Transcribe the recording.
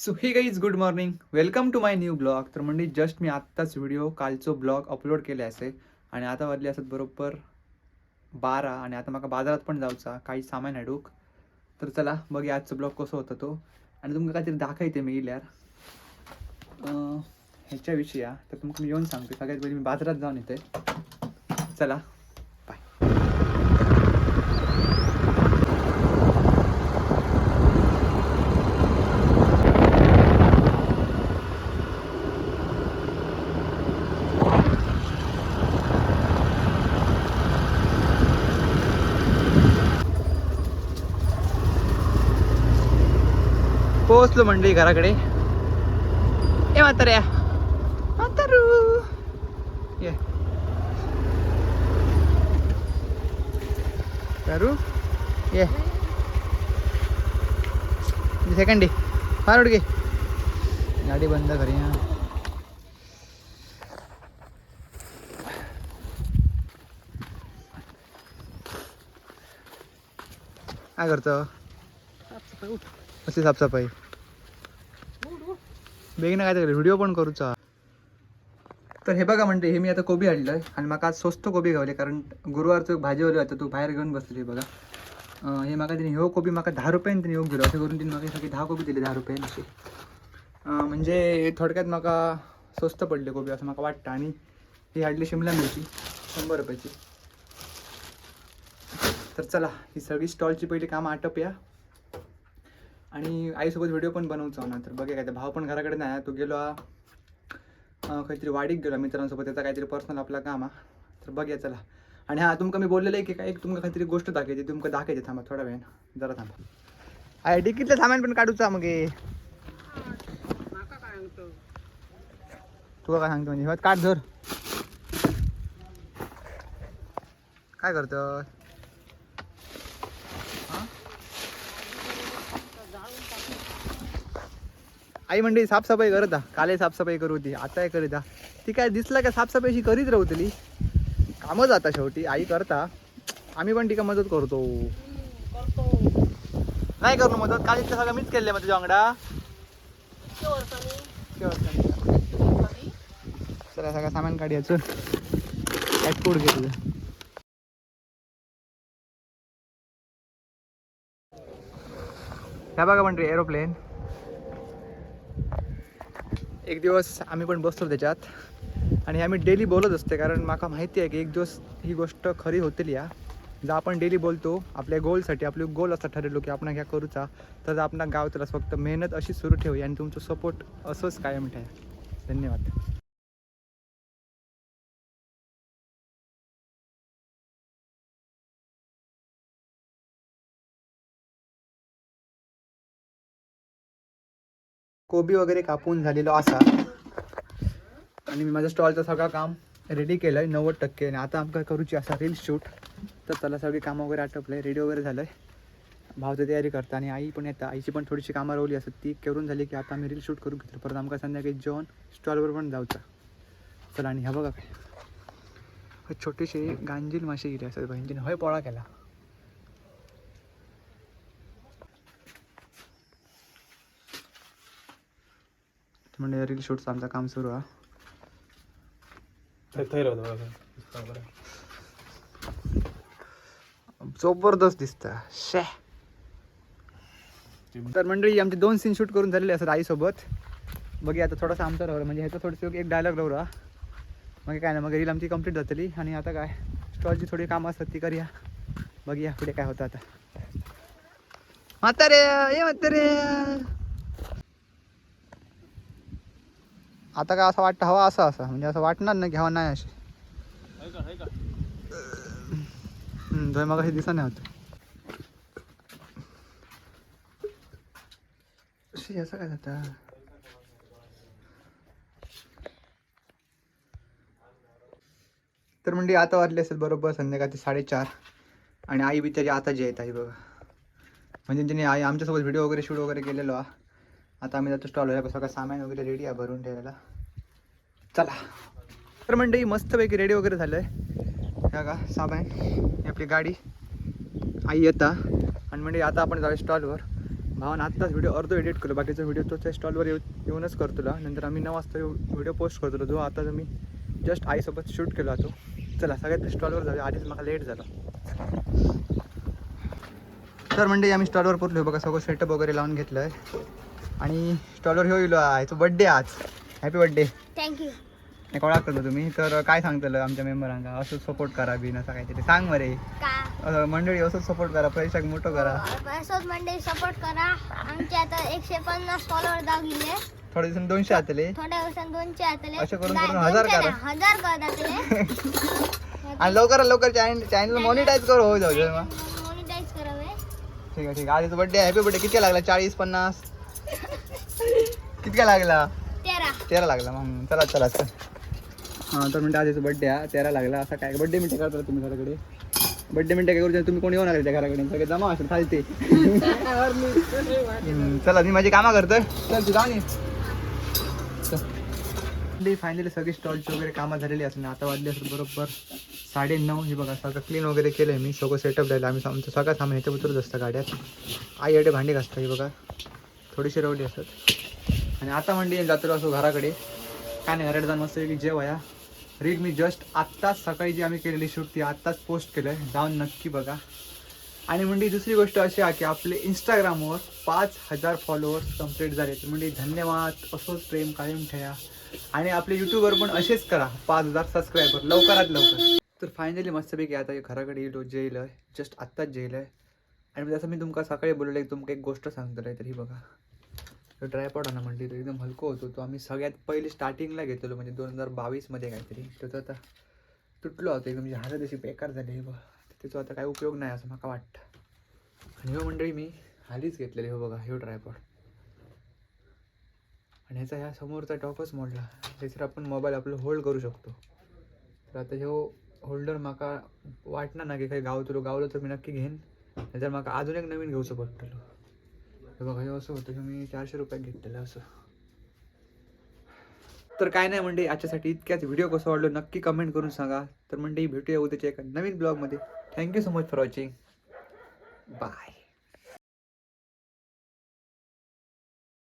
So hey guys good morning welcome to my new blog तर म्हणजे just मी आत्ताच video कालचो blog upload केले असे आणि आता वाजले असत बरोबर बारा आणि आता म्हाका बाजारात पण जाऊचा काही सामान हाडूक तर चला बघूया आजचो ब्लॉग कसो होता तो. आणि तुमका काहीतरी दाखयते मी इल्यार. ह्याच्याविषयी तर तुमका मी येऊन सांगते. सगळ्यात पहिले मी बाजारात जाऊन येते. चला. पोहोचलो मंडळी घराकडे. ए म्हाताऱ्या. म्हातारू. ये. तारू ये. सेकंड डे फार उडगे गाडी बंद करी काय करतो? अशी साफसफाई. बेगीनं काय तरी व्हिडिओ पण करूचा तर हे बघा म्हणते हे मी आता कोबी आणलंय आणि म्हाका आज स्वस्त कोबी गावले कारण गुरुवारचं भाजीवाली होता तू बाहेर घेऊन बसली बघा. हे म्हाका तिने ह्यो कोबी म्हाका दहा रुपयान तिने येऊन दिलो असं करून तिने म्हाका सगळी दहा कोबी दिली दहा रुपयान अशी म्हणजे थोडक्यात म्हाका स्वस्त पडले कोबी असं म्हाका वाटतं. आणि ही हाडली शिमला मिरची शंभर रुपयाची. तर चला ही सगळी स्टॉलची पहिली कामं आटपूया आणि आईसोबत व्हिडिओ पण बनवचा ना तर बघे काय तर भाव पण घराकडे नाही आहे. तो गेलो काहीतरी वाडीक गेलो मित्रांसोबत. त्याचा काहीतरी पर्सनल आपला काम हा तर बघ्या चला. आणि हा तुमका मी बोललेलं आहे की काय? तुमका काहीतरी गोष्ट दाखवायची. तुमका दाखवायची? थांबा थोडा वेळ. जरा थांबा. आय डिकीतलं सामान पण काढूचा मग हे. तुला काय सांगतो म्हणजे? काढ धर. काय करतो आई म्हणली साफसफाई करत काले साफसफाई करू होती आता करीत ती काय दिसला का साफसफाईशी करीत राहतली कामं जाता शेवटी आई करता. आम्ही पण तिका मदत करतो. नाही करू मदत. काल इतकं सगळं मीच केले मग तुझ्या वांगडा चला सगळं सामान काढायचं ॲटपूड घे तुझं. ह्या बघा म्हणजे एरोप्लेन एक दिवस आम्ही पण बसतो त्याच्यात. आणि आम्ही डेली बोलत असते कारण माका माहिती आहे की एक दिवस ही गोष्ट खरी होतील या. जर आपण डेली बोलतो आपल्या गोलसाठी आपले गोल असं ठरवलो की आपण ह्या करूचा तर आपण गाव त्याला फक्त मेहनत अशी सुरू ठेवूया आणि तुमचं सपोर्ट असंच कायम ठेवा. धन्यवाद. कोबी वगैरे कापून झालेलो असा. आणि मी माझ्या स्टॉलचं सगळं काम रेडी केलं आहे नव्वद टक्के. आणि आता आमकां करूची असा रील शूट तर त्याला सगळी कामं वगैरे आटपलं आहे रेडी वगैरे झालं आहे भावचं तयारी करता आणि आई पण येतात आईची पण थोडीशी कामं रावली असतात ती करून झाली की आता आम्ही रील शूट करून घेतलं परत आमकां संध्याकाळी जेवण स्टॉलवर पण जाऊचा. चला आणि ह्या बघा काय. छोटीशी गांजील मासे गेली असतात बहिणीने. हय पोळा केला. म्हणजे रील शूटचं आमचं काम सुरू आहे. जबरदस्त दिसतं. शे. तर मंडळी आमचे दोन सीन शूट करून झालेले असतात आईसोबत. बघूया आता थोडासा आमचा राहिला म्हणजे ह्याचं थोडंसं एक डायलॉग राहिला मग काय नाही मग रील आमची कंप्लीट जातली. आणि आता काय स्टॉलची थोडी कामं असतात ती करूया. बघूया पुढे काय होतं आता. म्हातारे ये म्हातारे! आता काय असं वाटतं हवा असं असं. म्हणजे असं वाटणार नाही की हवा नाही अशी. हम्म, मग हे दिसा नाही होत. असं काय जाता तर म्हणजे आता वाजले असेल बरोबर संध्याकाळचे साडेचार. आणि आई बिचारी आता जे आहेत आई बघा. म्हणजे तिने आई आमच्यासोबत व्हिडिओ वगैरे शूट वगैरे केलेलो हा आता आम्ही जातो स्टॉल सगळं सामान वगैरे रेडी आहे भरून ठेवायला. चला. तर मंडळी मस्तपैकी रेडी वगैरे झालं आहे ह्या का सामान. ही आपली गाडी. आई येता आणि म्हणजे आता आपण जाऊया स्टॉलवर भावानं आत्ताच व्हिडिओ अर्धो एडिट केलो. बाकीचा व्हिडिओ तो त्या स्टॉलवर येऊ येऊनच करतोला नंतर आम्ही नऊ वाजता व्हिडिओ पोस्ट करतो जो आता मी जस्ट आईसोबत शूट केलो तो. चला सगळ्यात स्टॉलवर जाऊया. आधीच मला लेट झाला. तर म्हणजे आम्ही स्टॉलवर पोचलो बघा सगळं सेटअप वगैरे लावून घेतलं आहे आणि स्टॉलवर ह्यो येलो तो बड्डे आज. हॅपी बड्डे थँक्यू कोणाक करतो तुम्ही? तर काय सांगतलं आमच्या मेंबरांका असं सपोर्ट करा बिन असं काहीतरी. सांग मरे मंडळी असंच सपोर्ट करा पैशाक मोठं करा. असोच मंडळी सपोर्ट करा. आमचे आता एकशे पन्नास फॉलोअर गेले थोड्या दिवसांनी दोनशे आतले थोड्या दिवसांत दोनशे आतले असे करून करून हजार करा. हजार करतात आणि लवकरात लवकर चॅनल चॅनल मॉनिटाईज करू हो जाऊ मॉनिटाईज करावे. ठीक आहे ठीक आहे. आधीच बड्डे हॅपी बड्डे किती लागला? चाळीस पन्नास? कितका लागला? तेरा. तेरा लागला मग. चला चला चल. हां तर म्हणते आधीच बड्डे हा तेरा लागला. असा काय? बड्डे मिनटे करता तुम्ही घराकडे बड्डे मिनटे काय करू तुम्ही कोणी येऊन आले त्या घराकडे? सगळे जमा असेल खालते हम्म, चला मी माझी कामं करतोय. चल तू जाऊन ये फायनली सगळी स्टॉलची वगैरे कामं झालेली असतील आता वाजले असेल बरोबर साडे नऊ हे बघा सगळं क्लीन वगैरे केलं आहे मी. सगळं सेटअप राहिलं. आम्ही आमचं सगळं सामान ह्याच्या उतरत असतं गाड्यात. आई अडे भांडी घासता ही बघा. थोडीशी रवली असतात. आणि आता म्हणली जातो असो घराकडे. काय नाही घराकडे जाऊन मस्त की जेवया रील मी जस्ट आत्ताच सकाळी जी आम्ही केलेली शूट ती आत्ताच पोस्ट केलं आहे जाऊन नक्की बघा. आणि म्हणजे दुसरी गोष्ट अशी आहे की आपले इंस्टाग्रामवर पाच हजार फॉलोअर्स कंप्लीट झाले. तर म्हणजे धन्यवाद. असंच प्रेम कायम ठेवा. आणि आपले यूट्यूबवर पण असेच करा. पाच हजार सबस्क्रायबर लवकरात लवकर. तर फायनली मस्तपैकी आता घराकडे येलो जेल आहे. जस्ट आत्ताच जेल आहे. आणि जसं मी तुमका सकाळी बोललो की तुमका एक गोष्ट सांगतलं तरी बघा. तो ट्रायपॉड आणा म्हणली तो एकदम हलको होतो तो आम्ही सगळ्यात पहिले स्टार्टिंगला घेतलेलो म्हणजे दोन हजार बावीसमध्ये काहीतरी. तर तो आता तुटलो होतो एकदम म्हणजे हालत अशी बेकार झाली हे बघा. त्याचा आता काही उपयोग नाही असं मला वाटतं. आणि हो मंडळी मी हालीच घेतलेले हो बघा ह्यो ट्रायपॉड आणि ह्याचा ह्या समोरचा टॉपच मोडला. त्याच्यावर आपण मोबाईल आपलं होल्ड करू शकतो. तर आता ह्यो होल्डर माका वाटणार ना की काही गावतलो गावलो तर मी नक्की घेईन. नाहीतर माका अजून एक नवीन घेऊचं पडटलो हे बघा हे असं होतं की मी चारशे रुपयात घेतलेलं असं. तर काय नाही म्हणजे याच्यासाठी इतक्याच. व्हिडिओ कसं वाटलो नक्की कमेंट करून सांगा. तर म्हणजे भेटूया उद्याच्या एका नवीन ब्लॉगमध्ये thank you so much for watching bye